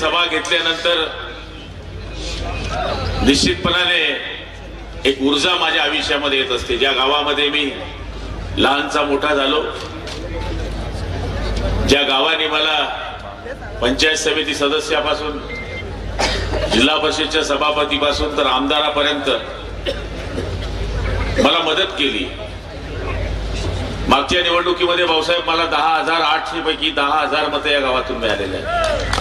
सभा घेतल्यानंतर निश्चितपणाने एक ऊर्जा माझ्या आयुष्यामध्ये येत असते. ज्या गावामध्ये मी लहानचा मोठा झालो ज्या गावाने मला पंचायत समिती सदस्यापासून जिल्हा परिषदच्या सभापतीपासून तर आमदारापर्यंत मला मदत केली. मागच्या निवडणुकीमध्ये भाऊसाहेब मला दहा हजार आठशे पैकी दहा हजार मतं या गावातून मिळालेले आहेत.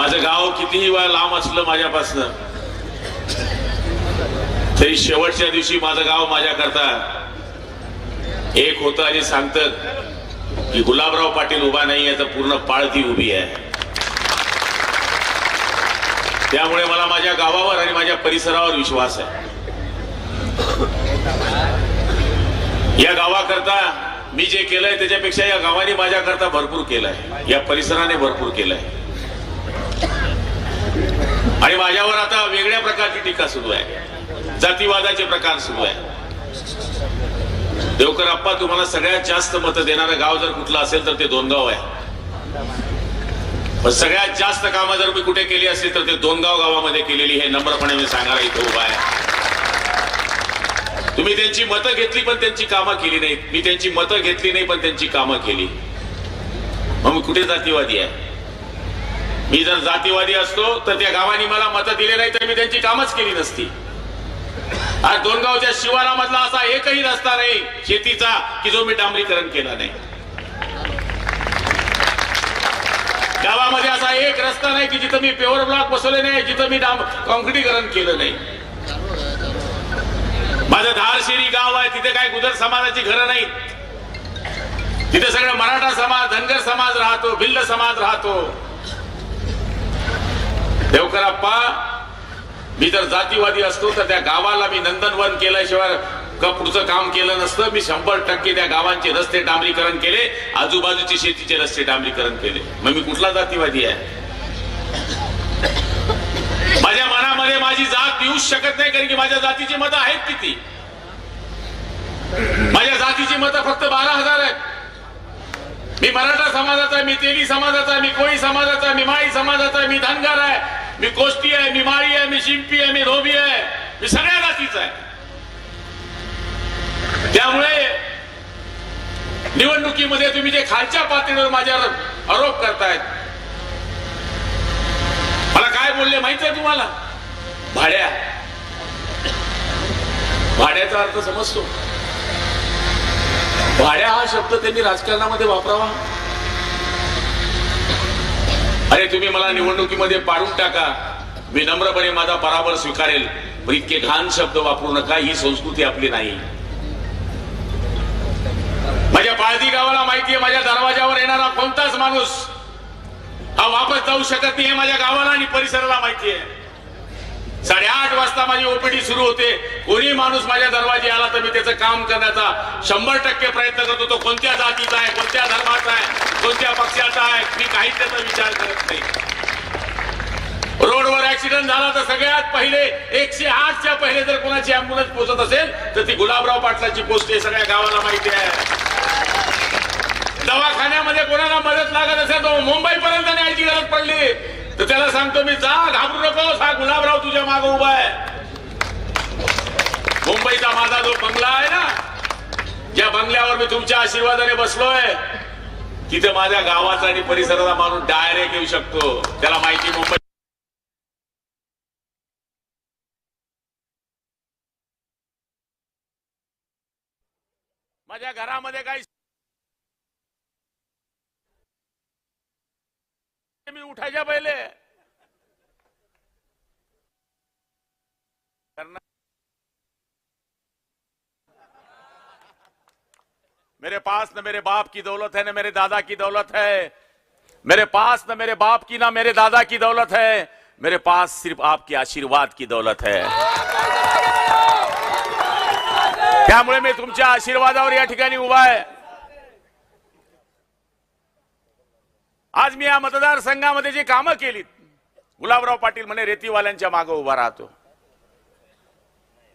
माझं गाव कितीही वेळा लांब असलं माझ्यापासनं तरी शेवटच्या दिवशी माझं गाव माझ्याकरता एक होतं आणि सांगतं की गुलाबराव पाटील उभा नाही आहे तर पूर्ण पाळती उभी आहे. त्यामुळे मला माझ्या गावावर आणि माझ्या परिसरावर विश्वास आहे. या गावाकरता मी जे केलंय त्याच्यापेक्षा या गावाने माझ्याकरता भरपूर केलंय. या परिसराने भरपूर केलंय. आणि माझ्यावर आता वेगळ्या प्रकारची टीका सुरू आहे. जातीवादाचे प्रकार सुरू आहे. देवकर अप्पा तुम्हाला सगळ्यात जास्त मतं देणारं गाव जर कुठलं असेल तर ते दोनगाव आहे. पण सगळ्यात जास्त कामं जर मी कुठे केली असतील तर ते दोनगाव गावामध्ये केलेली हे नम्रपणे मी सांगायला इथं उभा आहे. तुम्ही त्यांची मतं घेतली पण त्यांची कामं केली नाहीत. मी त्यांची मतं घेतली नाही पण त्यांची कामं केली. मग मी कुठे जातीवादी आहे? मी जर जातीवादी असतो तर त्या गावाने मला मतं दिले नाही तर मी त्यांची कामच केली नसती. आज दोनगावच्या शिवारामधला असा एकही रस्ता नाही शेतीचा की जो मी डांबरीकरण केला नाही. गावामध्ये असा एक रस्ता नाही की जिथं मी पेवर ब्लॉक बसवले नाही जिथं मी डांब कॉन्क्रिटीकरण केलं नाही. माझं धारशिरी गाव आहे तिथे काय गुजर समाजाची घरं नाहीत. तिथे सगळं मराठा समाज धनगर समाज राहतो भिल्ल समाज राहतो. देवकराप्पा मी जर जातीवादी असतो तर त्या गावाला मी नंदनवन केल्याशिवाय का पुढचं काम केलं नसतं. मी शंभर टक्के त्या गावांचे रस्ते डांबरीकरण केले आजूबाजूचे शेतीचे रस्ते डांबरीकरण केले. मग मी कुठला जातीवादी आहे? माझ्या मनामध्ये माझी जात येऊच शकत नाही कारण की माझ्या जातीची मतं आहेत किती? माझ्या जातीची मतं फक्त बारा हजार आहेत. मी मराठा समाजाचा आहे मी तेली समाजाचा आहे मी कोळी समाजाचा आहे मी माळी समाजाचा आहे मी धनगर आहे. मी कोष्टी आहे मी माळी आहे मी शिंपी आहे मी धोबी आहे. मी सगळ्या जातीचा आहे. त्यामुळे निवडणुकीमध्ये तुम्ही जे खालच्या पातळीवर माझ्यावर आरोप करतायत मला काय बोलले माहिती आहे तुम्हाला? भाड्या. भाड्याचा अर्थ समजतो. भाड्या हा शब्द त्यांनी राजकारणामध्ये वापरावा. अरे तुम्ही मला निवडणुकीमध्ये पाडून टाका. मी नम्रपणे माझा पराभव स्वीकारेल पण इतके घाण शब्द वापरू नका ही संस्कृती आपली नाही. माझ्या पाळधी गावाला माहिती आहे माझ्या दरवाजावर येणारा कोणताच माणूस हा वापस जाऊ शकत नाही हे माझ्या गावाला आणि परिसराला माहिती आहे साडेआठ वाजता माझी ओपीडी सुरू होते. कोणी माणूस माझ्या दरवाजे आला तर मी त्याचं काम करण्याचा शंभर टक्के प्रयत्न करतो. तो कोणत्या जातीचा आहे कोणत्या धर्माचा आहे कोणत्या पक्षाचा आहे मी काहीच त्याचा विचार करत नाही. रोडवर ऍक्सिडेंट झाला तर सगळ्यात पहिले एकशे आठच्या पहिले जर कोणाची अँब्युलन्स पोहोचत असेल तर ती गुलाबराव पाटलाची पोचते सगळ्या गावाला माहिती आहे. दवाखान्यामध्ये कोणाला मदत लागत असेल तर मुंबईपर्यंत न्यायची गरज पडली. तर त्याला सांगतो मी जा घाबरू नकोस हा गुलाबराव तुझ्या माग उभा आहे. मुंबईचा माझा जो बंगला आहे ना ज्या बंगल्यावर मी तुमच्या आशीर्वादाने बसलोय. तिथे माझ्या गावाचा आणि परिसराचा माणूस डायरेक्ट येऊ शकतो. त्याला माहिती मुंबई माझ्या घरामध्ये काही उठायच्या पहिले। करणार- मेरे पास न मेरे बाप की दौलत है, न मेरे दादा की दौलत है। मेरे पास न मेरे बाप की, ना मेरे दादा की दौलत है। मेरे पास सिर्फ़ आपके आशीर्वाद की दौलत है। त्यामुळे मी तुमच्या आशीर्वादावर या ठिकाणी उभा आहे आज मी या मतदारसंघामध्ये जी कामं केलीत गुलाबराव पाटील म्हणे रेतीवाल्यांच्या मागे उभा राहतो.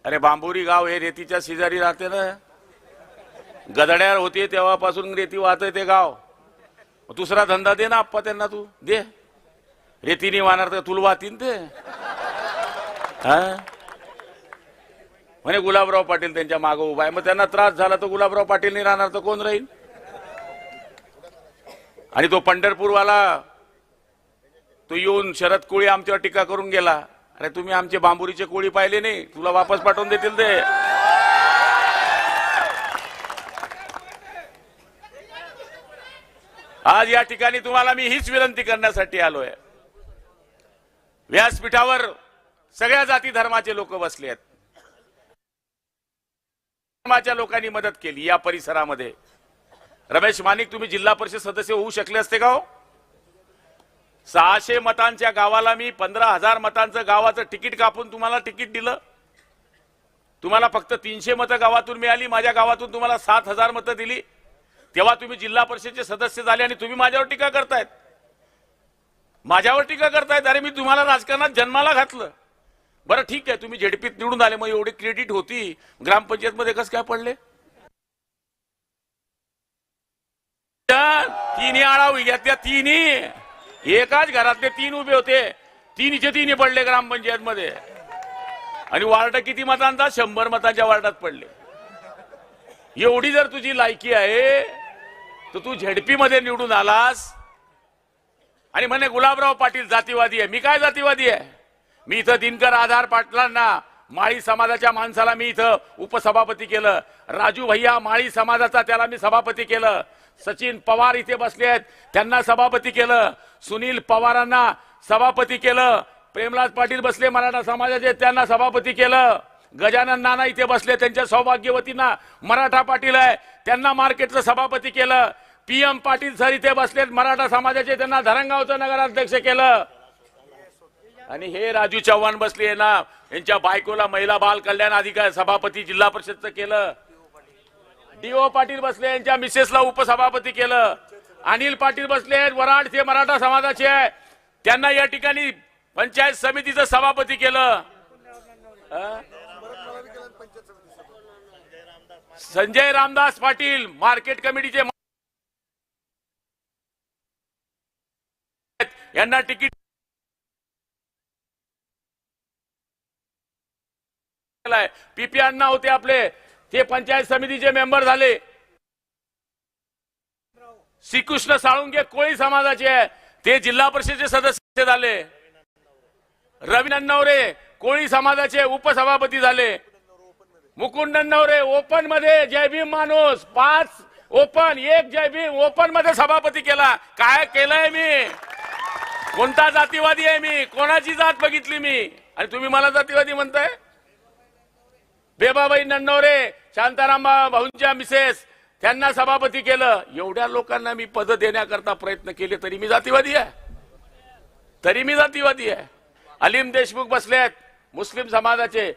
अरे बांबोरी गाव हे रेतीच्या शेजारी राहते ना. गदड्यावर होते तेव्हापासून रेती वाहतय ते गाव. दुसरा धंदा दे ना आप्पा त्यांना तू दे. रेतीने वाहणार तर तुला वाहतीन ते. हा? म्हणे गुलाबराव पाटील त्यांच्या मागं उभा आहे. मग त्यांना त्रास झाला तर गुलाबराव पाटील नाही राहणार तर कोण राहील? आणि तो पंढरपूरवाला तो येऊन शरद कोळी आमच्यावर टीका करून गेला. अरे तुम्ही आमचे बांबुरीचे कोळी पाहिले नाही तुला वापस पाठवून देतील ते. आज या ठिकाणी तुम्हाला मी हीच विनंती करण्यासाठी आलोय. व्यासपीठावर सगळ्या जाती धर्माचे लोक बसले आहेत. धर्माच्या लोकांनी मदत केली या परिसरामध्ये. रमेश मानिक तुम्ही जिल्हा परिषद सदस्य होऊ शकले असते का हो? सहाशे मतांच्या गावाला मी पंधरा हजार मतांचं गावाचं तिकीट कापून तुम्हाला तिकीट दिलं. तुम्हाला फक्त तीनशे मतं गावातून मिळाली माझ्या गावातून तुम्हाला सात हजार मतं दिली. तेव्हा तुम्ही जिल्हा परिषदचे सदस्य झाले आणि तुम्ही माझ्यावर टीका करतायत. माझ्यावर टीका करतायत अरे मी तुम्हाला राजकारणात जन्माला घातलं. बरं ठीक आहे तुम्ही झेडपीत निवडून आले मग एवढी क्रेडिट होती. ग्रामपंचायतमध्ये कसं काय पडले त्या तिन्ही आळावी घेतल्या तिन्ही. एकाच घरातले तीन उभे होते. तिन्हीचे तिन्ही पडले ग्रामपंचायत मध्ये आणि वार्ड किती मतांचा? शंभर मतांच्या वार्डात पडले. एवढी जर तुझी लायकी आहे तर तू झेडपी मध्ये निवडून आलास. आणि म्हणे गुलाबराव पाटील जातीवादी आहे. मी काय जातीवादी आहे? मी इथं दिनकर आधार पाटलांना माळी समाजाच्या माणसाला मी इथं उपसभापती केलं. राजू भैया माळी समाजाचा त्याला मी सभापती केलं. सचिन पवार इथे बसले आहेत. त्यांना सभापती केलं. सुनील पवारांना सभापती केलं. प्रेमराज पाटील बसले मराठा समाजाचे त्यांना सभापती केलं. गजानन नाना इथे बसले त्यांच्या सौभाग्यवतींना मराठा पाटील आहे. त्यांना मार्केटचं सभापती केलं. पी एम पाटील सर इथे बसले मराठा समाजाचे त्यांना धरणगावचं नगराध्यक्ष केलं. आणि हे राजू चव्हाण बसले ना यांच्या बायकोला महिला बाल कल्याण अधिकारी सभापती जिल्हा परिषदचं केलं. डीओ पाटील बसले यांच्या मिसेसला उपसभापती केलं. अनिल पाटील बसले वराड ते मराठा समाजाचे आहे त्यांना या ठिकाणी पंचायत समितीचं सभापती केलं. संजय रामदास पाटील मार्केट कमिटीचे यांना तिकीट पीपी अण्णा होते आपले. ते पंचायत समितीचे मेंबर झाले. श्रीकृष्ण साळुंगे कोळी समाजाचे आहे. ते जिल्हा परिषदेचे सदस्य झाले. रवी नन्नवरे कोळी समाजाचे उपसभापती झाले. मुकुंद नन्नवरे ओपनमध्ये जय भीम माणूस पाच ओपन एक जय भीम ओपनमध्ये सभापती केला. काय केलंय मी? कोणता जातीवादी आहे मी? कोणाची जात बघितली मी? आणि तुम्ही मला जातीवादी म्हणताय? बेबाबाई नन्नवरे शांताराम भाऊंच्या मिसेस त्यांना सभापती केलं. एवढ्या लोकांना मी पद देण्याकरता प्रयत्न केले तरी मी जातीवादी आहे. तरी मी जातीवादी आहे. अलीम देशमुख बसलेत मुस्लिम समाजाचे.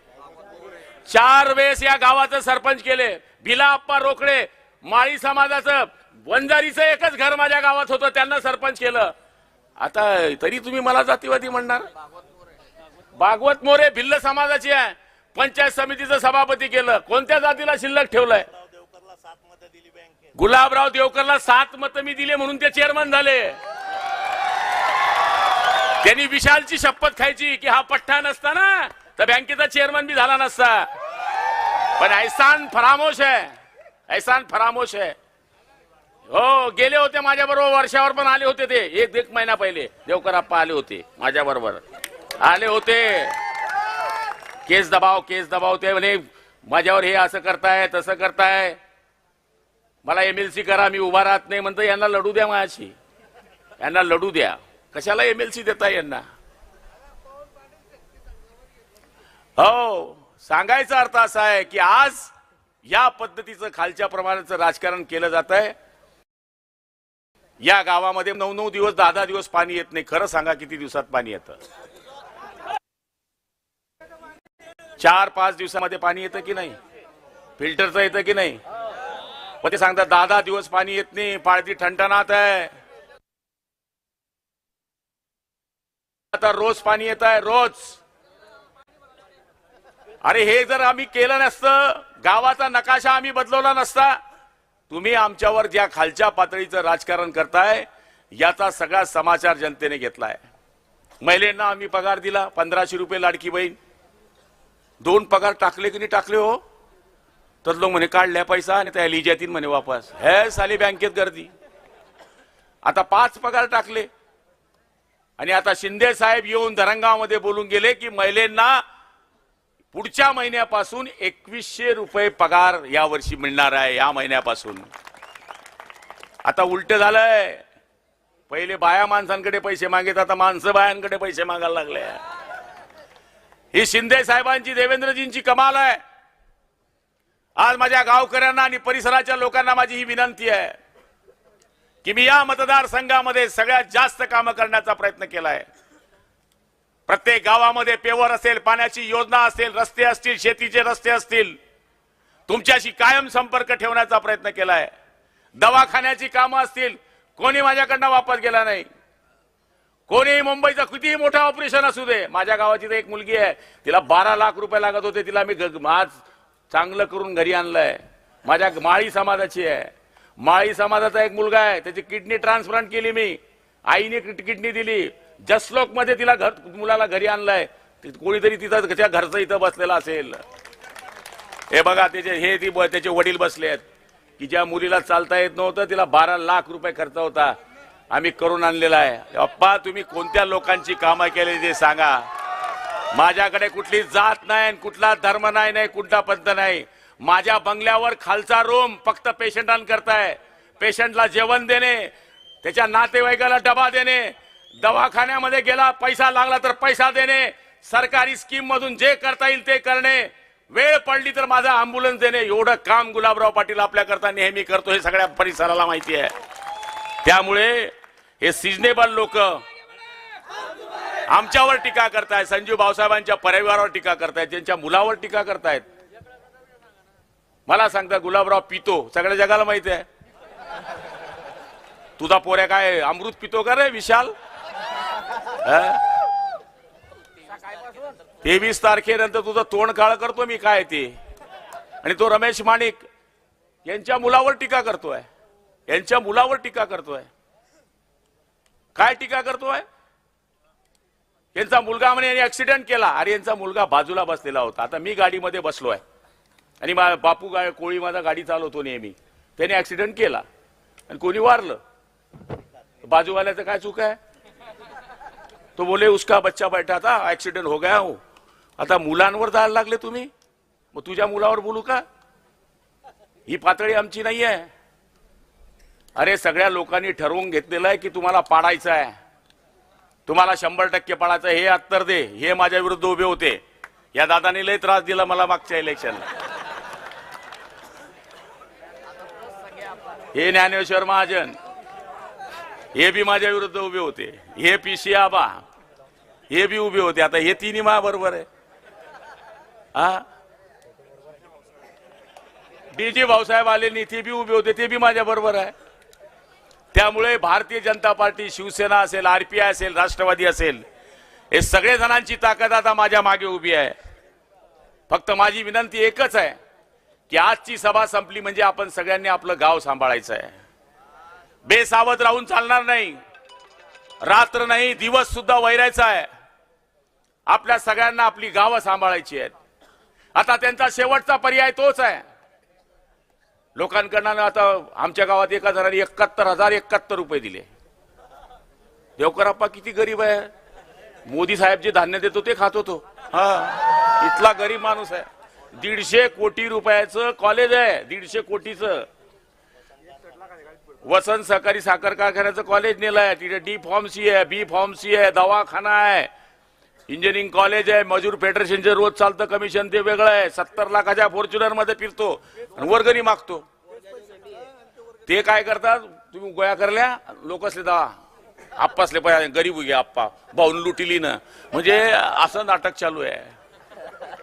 चार वेळेस या गावाचं सरपंच केले. भिला आप्पा रोकडे माळी समाजाचं वंजारीचं एकच घर माझ्या गावात होतं त्यांना सरपंच केलं. आता तरी तुम्ही मला जातीवादी म्हणणार? भागवत मोरे भिल्ल समाजाची आहे. पंचायत समितीचं सभापती केलं. कोणत्या जातीला शिल्लक ठेवलंय? गुलाबराव देवकरला सात मतं मी दिले म्हणून ते चेअरमन झाले. त्यांनी विशालची शपथ खायची की हा पठ्ठा नसता ना तर बँकेचा चेअरमन बी झाला नसता. पण ऐसान फरामोश आहे. ऐसान फरामोश आहे. हो गेले होते माझ्या बरोबर वर्षावर पण आले होते ते. एक एक महिना पहिले देवकर आप्पा आले होते माझ्या बरोबर आले होते. केस दबाव केस दबाव ते म्हणे माझ्यावर हे असं करताय तसं करताय. मला एमएलसी करा मी उभा राहत नाही म्हणतो यांना लढू द्या माझ्याशी. यांना लढू द्या. कशाला एमएलसी देताय यांना? हो सांगायचा अर्थ असा आहे की आज या पद्धतीचं खालच्या प्रमाणाचं राजकारण केलं जात आहे या गावामध्ये नऊ नऊ दिवस दहा दहा दिवस पाणी येत नाही. खरं सांगा किती दिवसात पाणी येतं? चार पाच दिवसामध्ये पाणी येतं की नाही? फिल्टरचं येतं की नाही? मग ते सांगतात दहा दहा दिवस पाणी येत नाही पाळती ठणठणात आहे. आता रोज पाणी येत आहे रोज. अरे हे जर आम्ही केलं नसतं गावाचा नकाशा आम्ही बदलवला नसता तुम्ही आमच्यावर ज्या खालच्या पातळीचं राजकारण करताय याचा सगळा समाचार जनतेने घेतलाय. महिलांना आम्ही पगार दिला पंधराशे रुपये लाडकी बहीण. दोन पगार टाकले की नाही टाकले हो? तर लोक म्हणे काढल्या पैसा आणि त्या लिजातील म्हणे वापस. हे साली बँकेत गर्दी. आता पाच पगार टाकले. आणि आता शिंदे साहेब येऊन धरंगामध्ये बोलून गेले की महिलांना पुढच्या महिन्यापासून एकवीसशे रुपये पगार यावर्षी मिळणार आहे या महिन्यापासून. आता उलट झालंय. पहिले बाया माणसांकडे पैसे मागित आता माणसं बायांकडे पैसे मागायला लागले. ही शिंदे साहेबांची देवेंद्रजींची कमाल आहे. आज माझ्या गावकऱ्यांना आणि परिसराच्या लोकांना माझी ही विनंती आहे की मी या मतदारसंघामध्ये सगळ्यात जास्त कामं करण्याचा प्रयत्न केला आहे प्रत्येक गावामध्ये पेवर असेल पाण्याची योजना असेल रस्ते असतील शेतीचे रस्ते असतील तुमच्याशी कायम संपर्क ठेवण्याचा प्रयत्न केला आहे दवाखान्याची कामं असतील कोणी माझ्याकडनं वापस गेला नाही. कोणी मुंबईचा कितीही मोठा ऑपरेशन असू दे माझ्या गावाची तर एक मुलगी आहे तिला बारा लाख रुपये लागत होते तिला मी ग- आज चांगलं करून घरी आणलंय. माझ्या माळी समाजाची आहे. माळी समाजाचा एक मुलगा आहे त्याची किडनी ट्रान्सप्लांट केली मी. आईने किडनी दिली. जसलोकमध्ये तिला घर मुलाला घरी आणलंय. कोणीतरी तिथं त्याच्या घरचं इथं बसलेलं असेल. हे बघा त्याचे हे ती ब- त्याचे वडील बसले आहेत की ज्या मुलीला चालता येत नव्हतं तिला बारा लाख रुपये खर्च होता. आम्ही करून आणलेला आहे. अप्पा तुम्ही कोणत्या लोकांची कामं केली ते सांगा. माझ्याकडे कुठली जात नाही आणि कुठला धर्म नाही नाही कुठला पंथ नाही. माझ्या बंगल्यावर खालचा रूम फक्त पेशंटांकरताय पेशंटला जेवण देणे त्याच्या नातेवाईकाला डबा देणे दवाखान्यामध्ये गेला पैसा लागला तर पैसा देणे सरकारी स्कीम मधून जे करता येईल ते करणे. वेळ पडली तर माझा अँब्युलन्स देणे. एवढं काम गुलाबराव पाटील आपल्याकरता नेहमी करतो हे सगळ्या परिसराला माहिती आहे. त्यामुळे हे सिजनेबल लोक आमच्यावर टीका करतायत संजीव भाऊसाहेबांच्या परिवारावर टीका करतायत त्यांच्या मुलावर टीका करतायत. मला सांगता गुलाबराव पितो सगळ्या जगाला माहिती आहे. तुझा पोऱ्या काय अमृत पितो का रे विशाल? तेवीस तारखेनंतर तुझं तोंड काळ करतो मी काय ते? आणि तो रमेश माणिक यांच्या मुलावर टीका करतोय. यांच्या मुलावर टीका करतोय. काय टीका करतोय? यांचा मुलगा म्हणे यांनी ऍक्सिडेंट केला. अरे यांचा मुलगा बाजूला बसलेला होता. आता मी गाडीमध्ये बसलो आहे आणि मा- बापू गा कोळी माझा गाडी चालवतो नेहमी. त्याने ऍक्सिडेंट केला. आणि कोणी वारलं? बाजूवाल्याचं काय चूक आहे? तो बोले उसका बच्चा बैठा था ऍक्सिडेंट हो गया हो. आता मुलांवर जायला लागले तुम्ही? मग तुझ्या मुलावर बोलू का? ही पातळी आमची नाही आहे अरे सगळ्या लोकांनी ठरवून घेतलेलं आहे की तुम्हाला पाडायचं आहे. तुम्हाला शंभर टक्के पाडायचं हे अत्तर दे. हे माझ्या विरुद्ध उभे होते. या दादाने लय त्रास दिला मला मागच्या इलेक्शनला हे ज्ञानेश्वर महाजन हे बी माझ्या विरुद्ध उभे होते. हे पी सी आबा हे बी उभे होते. आता हे तिन्ही मा बरोबर आहे. हा डी जी भाऊसाहेब आले नाही ते बी उभे होते ते बी माझ्या बरोबर आहे. त्यामुळे भारतीय जनता पार्टी शिवसेना असेल आरपीआय असेल राष्ट्रवादी असेल हे सगळे जणांची ताकद आता माझ्या मागे उभी आहे. फक्त माझी विनंती एकच आहे की आजची सभा संपली म्हणजे आपण सगळ्यांनी आपलं गाव सांभाळायचं आहे. बेसावध राहून चालणार नाही. रात्र नाही दिवस सुद्धा वैरायचा आहे. आपल्या सगळ्यांना आपली गावं सांभाळायची आहेत. आता त्यांचा शेवटचा पर्याय तोच आहे. लोकांकडनं आता आमच्या गावात एका जणांनी एकाहत्तर हजार एकाहत्तर रुपये दिले. देवकराप्पा किती गरीब आहे. मोदी साहेब जे धान्य देतो ते खात होतो. हा. इथला गरीब माणूस आहे. दीडशे कोटी रुपयाचं कॉलेज आहे. दीडशे कोटीचं. वसंत सहकारी साखर कारखान्याचं कॉलेज नेलं आहे. तिथे डी फॉर्मसी आहे बी फॉर्मसी आहे दवाखाना आहे. इंजिनिअरिंग कॉलेज आहे मजूर फेडरेशनचे रोज चालतं कमिशन ते वेगळं आहे. सत्तर लाखाच्या फॉर्च्युनरमध्ये फिरतो आणि वर्गणी मागतो. ते काय करतात? तुम्ही गोळ्या करल्या लोक असले आप्पासले पाहिजे गरीब उगे आप्पा. भाऊन लुटिली ना. म्हणजे असं नाटक चालू आहे.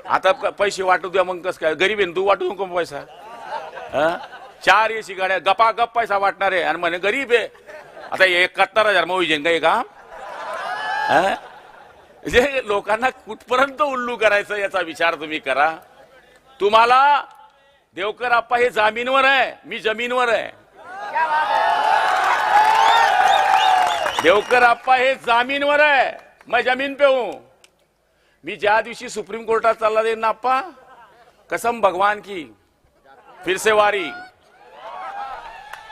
आता पैसे वाटू द्या मग कसं काय? गरीब आहे तू वाटू नको पैसा. हा? चार एसी गाड्या गपा गप पैसा वाटणार आहे. आणि म्हणे गरीब आहे. आता एकाहत्तर हजार मग काय का म्हणजे लोकांना कुठपर्यंत उल्लू करायचं याचा विचार तुम्ही करा. तुम्हाला देवकर आप्पा हे जामीनवर आहे मी जमीनवर आहे. देवकर आप्पा हे जामीनवर आहे मैं जमीन पे हूं. मी ज्या दिवशी सुप्रीम कोर्टात चालला देईन ना आप्पा कसम भगवान की फिर से वारी.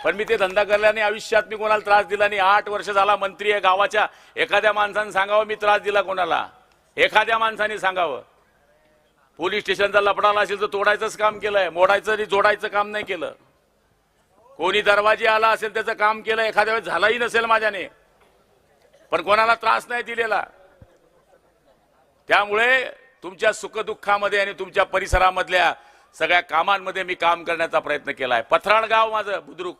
पण मी ते धंदा करल्याने आयुष्यात मी कोणाला त्रास दिला नाही. आठ वर्ष झाला मंत्री आहे गावाच्या. एखाद्या माणसाने सांगावं मी त्रास दिला कोणाला? एखाद्या माणसाने सांगावं. पोलीस स्टेशनचा लपडाला असेल तर तोडायचंच काम केलंय. मोडायचं आणि जोडायचं काम नाही केलं. कोणी दरवाजे आला असेल त्याचं काम केलं एखाद्या वेळेस झालाही नसेल माझ्याने. पण कोणाला त्रास नाही दिलेला. त्यामुळे तुमच्या सुखदुःखामध्ये आणि तुमच्या परिसरामधल्या सगळ्या कामांमध्ये मी काम करण्याचा प्रयत्न केलाय. पथराळ गाव माझं बुद्रुक.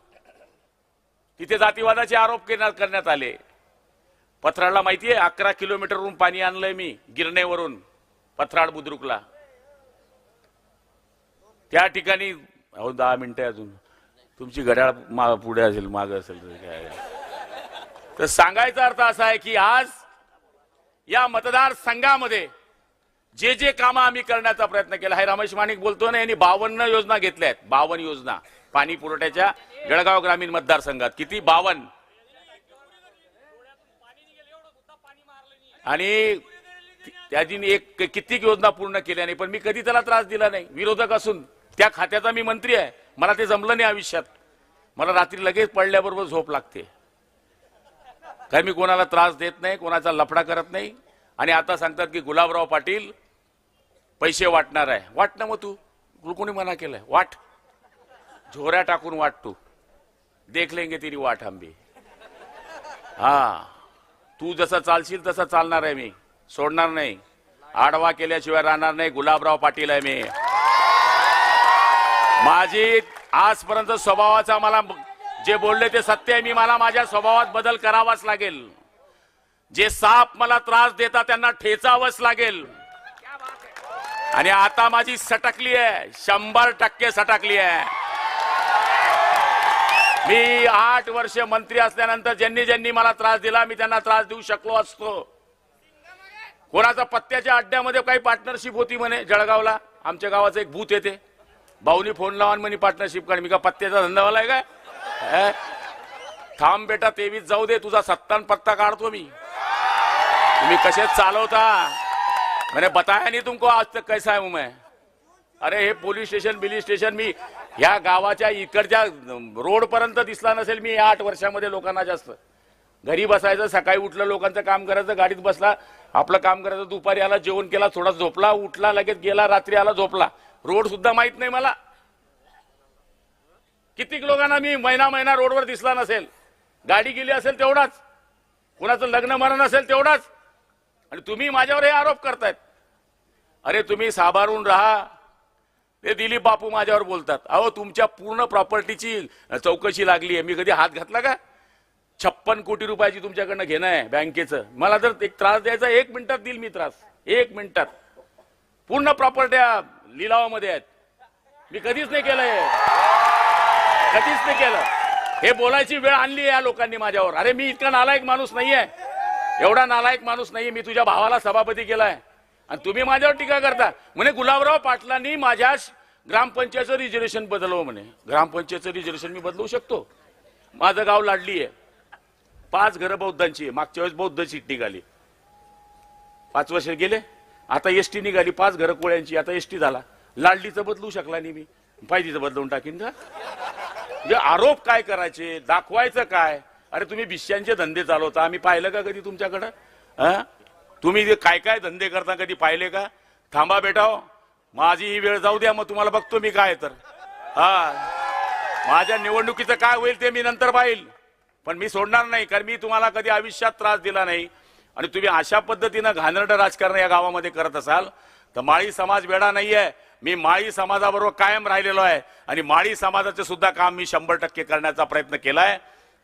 तिथे जातीवादाचे आरोप करण्यात आले. पथराळला माहितीये अकरा किलोमीटरवरून पाणी आणलंय मी गिरणेवरून पथराळ बुद्रुकला. त्या ठिकाणी अहो दहा मिनिटं अजून. तुमची घड्याळ मा पुढे असेल माग असेल तर सांगायचा अर्थ असा आहे की आज या मतदारसंघामध्ये जे जे कामं आम्ही करण्याचा प्रयत्न केला हे रमेश माणिक बोलतो ना यांनी बावन्न योजना घेतल्या आहेत बावन्न योजना. पाणी पुरवठ्याच्या जळगाव ग्रामीण मतदारसंघात किती? बावन आणि त्याची एक कित्येक योजना पूर्ण केल्या नाही पण मी कधी त्याला त्रास दिला नाही. विरोधक असून त्या खात्याचा मी मंत्री आहे. मला ते जमलं नाही आयुष्यात. मला रात्री लगेच पडल्याबरोबर झोप लागते. काय मी कोणाला त्रास देत नाही कोणाचा लफडा करत नाही. आणि आता सांगतात की गुलाबराव पाटील पैसे वाटणार आहे. वाट ना मग तू. कोणी मना केलंय? वाट. झोऱ्या टाकून वाट तू. देख लेंगे तिरी वाट आंबी हा तू जसं चालशील तसं चालणार आहे मी। सोडणार नाही। आडवा केल्याशिवाय राहणार नाही। गुलाबराव पाटील आहे मी। माझी आजपर्यंत स्वभावाचा मला जे बोलले ते सत्य आहे. मी मला माझ्या स्वभावात बदल करावाच लागेल। जे साप मला त्रास देता त्यांना ठेचावंच लागेल। आणि आता माझी सटकली आहे. शंभर टक्के सटकली आहे। मी आठ वर्ष मंत्री असल्यानंतर ज्यांनी ज्यांनी मला त्रास दिला मी त्यांना त्रास देऊ शकलो असतो. कोणाचा पत्त्याच्या अड्ड्यामध्ये काही पार्टनरशिप होती म्हणे जळगावला? आमच्या गावाचं एक भूत येते. भाऊनी फोन लावा म्हणे पार्टनरशिप काढ मी का पत्त्याचा धंदावाला आहे काय? थांब बेटा तेवीस जाऊ दे तुझा सत्तान पत्ता काढतो मी. तुम्ही कसे चालवता? मैंने बताया नहीं तुमको आज तक कैसा आहे मैं? अरे हे पोलीस स्टेशन बिलीस स्टेशन मी या गावाच्या इकडच्या रोडपर्यंत दिसला नसेल मी या आठ वर्षामध्ये लोकांना जास्त. घरी बसायचं सकाळी उठलं लोकांचं काम करायचं गाडीत बसला आपलं काम करायचं दुपारी आला जेवण केला थोडा झोपला उठला लगेच गेला रात्री आला झोपला. रोड सुद्धा माहीत नाही मला. कितीक लोकांना मी महिना महिना रोडवर दिसला नसेल. गाडी गेली असेल तेवढाच. कुणाचं लग्न मरण असेल तेवढाच. आणि तुम्ही माझ्यावर हे आरोप करतायत. अरे तुम्ही साभारून राहा. ते दिलीप बापू माझ्यावर बोलतात. अहो तुमच्या पूर्ण प्रॉपर्टीची चौकशी लागली आहे. मी कधी हात घातला का? छप्पन कोटी रुपयाची तुमच्याकडनं घेणं आहे बँकेचं. मला जर एक त्रास द्यायचा एक मिनिटात देईल मी त्रास. एक मिनिटात. पूर्ण प्रॉपर्ट्या लिलावामध्ये आहेत. मी कधीच नाही केलंय. कधीच नाही केलं. हे बोलायची वेळ आणली आहे या लोकांनी माझ्यावर. अरे मी इतका नालायक माणूस नाहीये. एवढा नालायक माणूस नाहीये. मी तुझ्या भावाला सभापती केलाय. आणि तुम्ही माझ्यावर टीका करता. म्हणे गुलाबराव पाटलांनी माझ्या ग्रामपंचायतचं रिजर्वेशन बदलवं म्हणे. ग्रामपंचायतचं रिझर्वेशन मी बदलवू शकतो. माझं गाव लाडली आहे. पाच घरं बौद्धांची आहे. मागच्या वेळेस बौद्ध सीट निघाली. पाच वर्ष गेले. आता एस टी निघाली. पाच घरं कोळ्यांची. आता एस टी झाला. लाडलीचं बदलू शकला नाही मी. पाहिजेचं बदलून टाकीन का? म्हणजे आरोप काय करायचे? दाखवायचं काय? अरे तुम्ही भिश्यांचे धंदे चालवता. आम्ही पाहिलं का कधी तुमच्याकडं? हा? तुम्ही जे काय काय धंदे करता कधी पाहिले का? थांबा बेटाव. माझी ही वेळ जाऊ द्या मग तुम्हाला बघतो मी काय तर. हा. माझ्या निवडणुकीचं काय होईल ते मी नंतर पाहिल. पण मी सोडणार नाही कारण मी तुम्हाला कधी आयुष्यात त्रास दिला नाही. आणि तुम्ही अशा पद्धतीनं घाणेरडं राजकारण या गावामध्ये करत असाल तर माळी समाज वेडा नाहीये. मी माळी समाजाबरोबर कायम राहिलेलो आहे. आणि माळी समाजाचं सुद्धा काम मी शंभर टक्के करण्याचा प्रयत्न केलाय.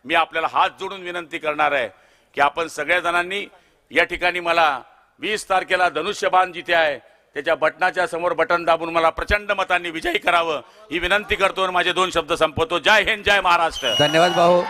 मी आपल्याला हात जोडून विनंती करणार आहे की आपण सगळ्या जणांनी या ठिकाणी मला वीस तारखेला धनुष्यबाण जिथे आहे त्याच्या बटनाच्या समोर बटन दाबून मला प्रचंड मतांनी विजयी करावं ही विनंती करतो आणि माझे दोन शब्द संपवतो. जय हिंद जय महाराष्ट्र. धन्यवाद भाऊ.